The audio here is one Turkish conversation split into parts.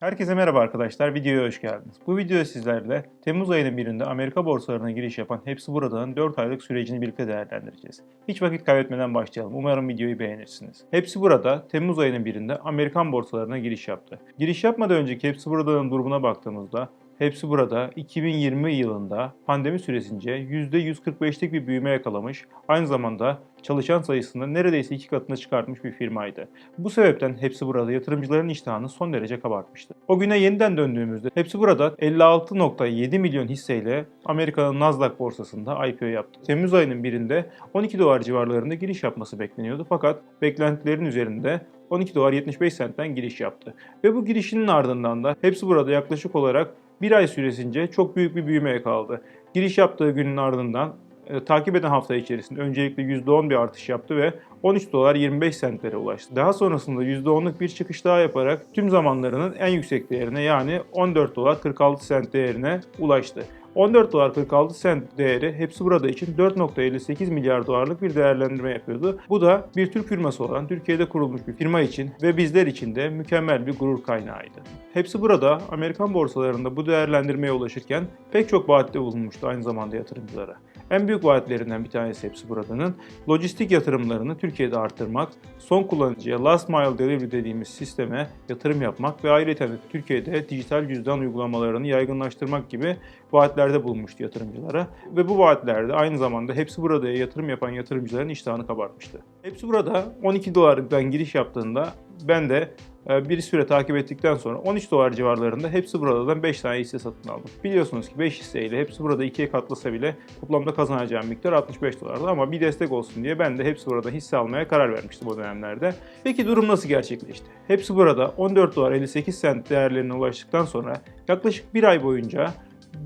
Herkese merhaba arkadaşlar, videoya hoş geldiniz. Bu videoda sizlerle Temmuz ayının birinde Amerika borsalarına giriş yapan Hepsi Burada'nın 4 aylık sürecini birlikte değerlendireceğiz. Hiç vakit kaybetmeden başlayalım. Umarım videoyu beğenirsiniz. Hepsi Burada Temmuz ayının birinde Amerikan borsalarına giriş yaptı. Giriş yapmadan önceki Hepsi Burada'nın durumuna baktığımızda Hepsi burada 2020 yılında pandemi süresince %145'lik bir büyüme yakalamış, aynı zamanda çalışan sayısını neredeyse iki katına çıkartmış bir firmaydı. Bu sebepten Hepsi burada yatırımcıların iştahını son derece kabartmıştı. O güne yeniden döndüğümüzde Hepsi burada 56.7 milyon hisseyle Amerika'nın Nasdaq borsasında IPO yaptı. Temmuz ayının birinde 12 dolar civarlarında giriş yapması bekleniyordu fakat beklentilerin üzerinde 12 dolar 75 sentten giriş yaptı. Ve bu girişinin ardından da Hepsi burada yaklaşık olarak bir ay süresince çok büyük bir büyüme yakaladı. Giriş yaptığı günün ardından e, takip eden hafta içerisinde öncelikle %10 bir artış yaptı ve 13 dolar 25 sentlere ulaştı. Daha sonrasında %10'luk bir çıkış daha yaparak tüm zamanlarının en yüksek değerine yani 14 dolar 46 sent değerine ulaştı. 14 dolar 46 sent değeri hepsi burada için 4.58 milyar dolarlık bir değerlendirme yapıyordu. Bu da bir Türk firması olan Türkiye'de kurulmuş bir firma için ve bizler için de mükemmel bir gurur kaynağıydı. Hepsi burada Amerikan borsalarında bu değerlendirmeye ulaşırken pek çok vaatte bulunmuştu aynı zamanda yatırımcılara. En büyük vaatlerinden bir tanesi hepsi buradanın lojistik yatırımlarını Türkiye'de arttırmak, son kullanıcıya last mile delivery dediğimiz sisteme yatırım yapmak ve ayrıca de Türkiye'de dijital cüzdan uygulamalarını yaygınlaştırmak gibi vaatlerde bulunmuştu yatırımcılara. Ve bu vaatlerde aynı zamanda hepsi burada yatırım yapan yatırımcıların iştahını kabartmıştı. Hepsi burada 12 dolardan giriş yaptığında ben de e, bir süre takip ettikten sonra 13 dolar civarlarında hepsi buradan 5 tane hisse satın aldım. Biliyorsunuz ki 5 hisseyle hepsi burada ikiye katlasa bile toplamda kazanacağım miktar 65 dolardı ama bir destek olsun diye ben de hepsi burada hisse almaya karar vermiştim o dönemlerde. Peki durum nasıl gerçekleşti? Hepsi burada 14 dolar 58 sent değerlerine ulaştıktan sonra yaklaşık bir ay boyunca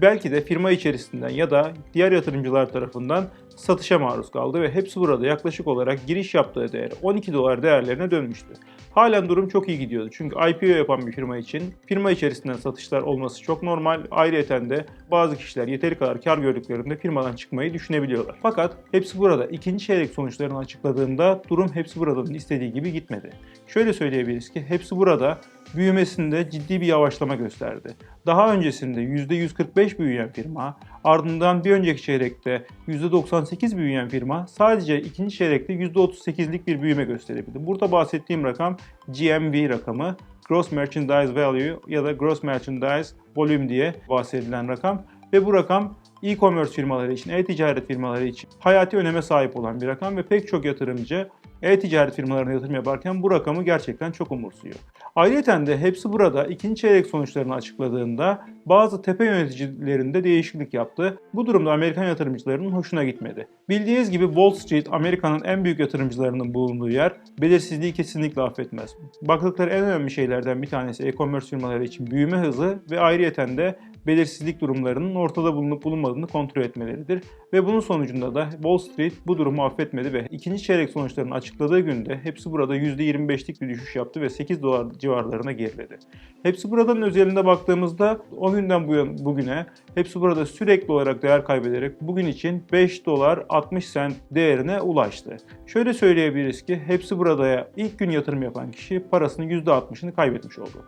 belki de firma içerisinden ya da diğer yatırımcılar tarafından satışa maruz kaldı ve hepsi burada yaklaşık olarak giriş yaptığı değer 12 dolar değerlerine dönmüştü. Halen durum çok iyi gidiyordu. Çünkü IPO yapan bir firma için firma içerisinden satışlar olması çok normal. Ayrıca de bazı kişiler yeteri kadar kar gördüklerinde firmadan çıkmayı düşünebiliyorlar. Fakat hepsi burada ikinci çeyrek sonuçlarını açıkladığında durum hepsi buradanın istediği gibi gitmedi. Şöyle söyleyebiliriz ki hepsi burada büyümesinde ciddi bir yavaşlama gösterdi. Daha öncesinde %145 büyüyen firma, ardından bir önceki çeyrekte %98 büyüyen firma sadece ikinci çeyrekte %38'lik bir büyüme gösterebildi. Burada bahsettiğim rakam GMV rakamı, Gross Merchandise Value ya da Gross Merchandise Volume diye bahsedilen rakam ve bu rakam e-commerce firmaları için, e-ticaret firmaları için hayati öneme sahip olan bir rakam ve pek çok yatırımcı e-ticaret firmalarına yatırım yaparken bu rakamı gerçekten çok umursuyor. Ayrıca de hepsi burada ikinci çeyrek sonuçlarını açıkladığında bazı tepe yöneticilerinde değişiklik yaptı. Bu durumda Amerikan yatırımcılarının hoşuna gitmedi. Bildiğiniz gibi Wall Street Amerika'nın en büyük yatırımcılarının bulunduğu yer belirsizliği kesinlikle affetmez. Baktıkları en önemli şeylerden bir tanesi e-commerce firmaları için büyüme hızı ve ayrıyeten de belirsizlik durumlarının ortada bulunup bulunmadığını kontrol etmeleridir. Ve bunun sonucunda da Wall Street bu durumu affetmedi ve ikinci çeyrek sonuçlarını açıkladığı günde hepsi burada %25'lik bir düşüş yaptı ve 8 dolar civarlarına geriledi. Hepsi buradanın özelinde baktığımızda o günden bu yana, bugüne hepsi burada sürekli olarak değer kaybederek bugün için 5 dolar 60 sent değerine ulaştı. Şöyle söyleyebiliriz ki hepsi buradaya ilk gün yatırım yapan kişi parasının %60'ını kaybetmiş oldu.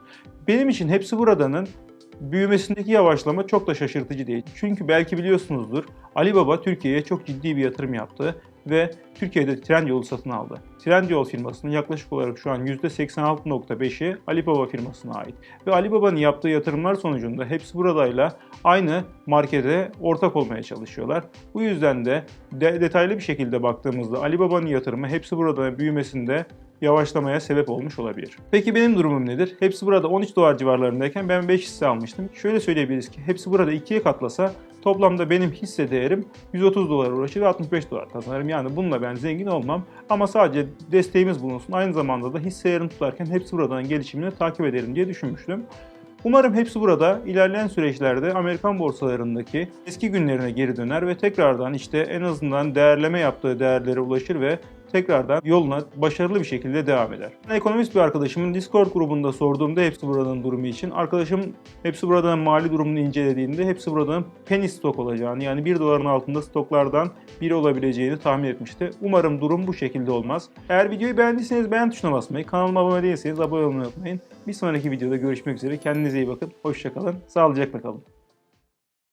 Benim için hepsi buradanın büyümesindeki yavaşlama çok da şaşırtıcı değil. Çünkü belki biliyorsunuzdur Alibaba Türkiye'ye çok ciddi bir yatırım yaptı ve Türkiye'de Trendyol'u satın aldı. Trendyol firmasının yaklaşık olarak şu an %86.5'i Alibaba firmasına ait. Ve Alibaba'nın yaptığı yatırımlar sonucunda hepsi buradayla aynı markete ortak olmaya çalışıyorlar. Bu yüzden de, de detaylı bir şekilde baktığımızda Alibaba'nın yatırımı hepsi burada büyümesinde yavaşlamaya sebep olmuş olabilir. Peki benim durumum nedir? Hepsi burada 13 dolar civarlarındayken ben 5 hisse almıştım. Şöyle söyleyebiliriz ki hepsi burada ikiye katlasa toplamda benim hisse değerim 130 dolar uğraşır ve 65 dolar kazanırım. Yani bununla ben zengin olmam ama sadece desteğimiz bulunsun. Aynı zamanda da hisse yarın tutarken hepsi buradan gelişimini takip ederim diye düşünmüştüm. Umarım hepsi burada ilerleyen süreçlerde Amerikan borsalarındaki eski günlerine geri döner ve tekrardan işte en azından değerleme yaptığı değerlere ulaşır ve tekrardan yoluna başarılı bir şekilde devam eder. Ekonomist bir arkadaşımın Discord grubunda sorduğumda Hepsi Burada'nın durumu için arkadaşım Hepsi Burada'nın mali durumunu incelediğinde Hepsi Burada'nın penny stok olacağını yani 1 doların altında stoklardan biri olabileceğini tahmin etmişti. Umarım durum bu şekilde olmaz. Eğer videoyu beğendiyseniz beğen tuşuna basmayı, kanalıma abone değilseniz abone olmayı unutmayın. Bir sonraki videoda görüşmek üzere. Kendinize iyi bakın. Hoşçakalın. Sağlıcakla kalın.